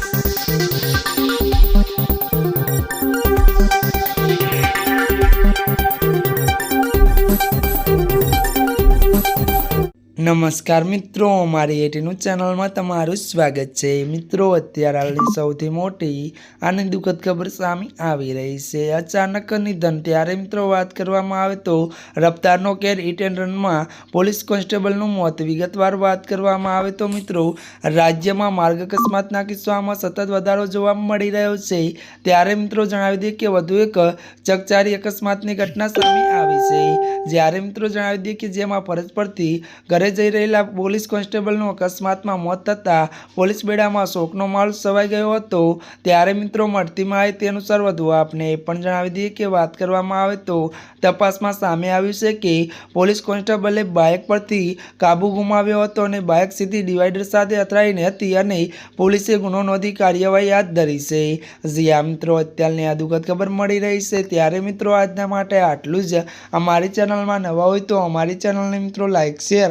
Thank નમસ્કાર મિત્રો, મારી એટીનું ચેનલમાં તમારું સ્વાગત છે. મિત્રો, અત્યારે હાલની સૌથી મોટી અને દુઃખદ ખબર સામે આવી રહી છે. અચાનક નિધન, ત્યારે મિત્રો વાત કરવામાં આવે તો રફતારનો કેર ઇટ એન્ડ રનમાં પોલીસ કોન્સ્ટેબલનું મોત. વિગતવાર વાત કરવામાં આવે તો મિત્રો, રાજ્યમાં માર્ગ અકસ્માતના કિસ્સામાં સતત વધારો જોવા મળી રહ્યો છે. ત્યારે મિત્રો જણાવી દઈએ કે વધુ એક ચકચારી અકસ્માતની ઘટના સામે આવી છે. જ્યારે મિત્રો જણાવી દઈએ કે જેમાં ફરજ પરથી ઘરે જઈ રહેલા પોલીસ કોન્સ્ટેબલનું અકસ્માતમાં મોત થતાં પોલીસ બેડામાં શોકનો માહોલ સવાઈ ગયો હતો. ત્યારે મિત્રો, મળતી માહિતી અનુસાર વધુ આપને એ પણ જણાવી દઈએ કે વાત કરવામાં આવે તો તપાસમાં સામે આવ્યું છે કે પોલીસ કોન્સ્ટેબલે બાઇક પરથી કાબુ ગુમાવ્યો હતો અને બાઇક સીધી ડિવાઈડર સાથે અથડાઈને હતી અને પોલીસે ગુનો નોંધી કાર્યવાહી હાથ ધરી છે. જ્યાં મિત્રો, અત્યારની આ દુઃખદ ખબર મળી રહી છે. ત્યારે મિત્રો, આજના માટે આટલું જ. અમારી ચેનલમાં નવા હોય તો અમારી ચેનલને મિત્રો, લાઇક, શેર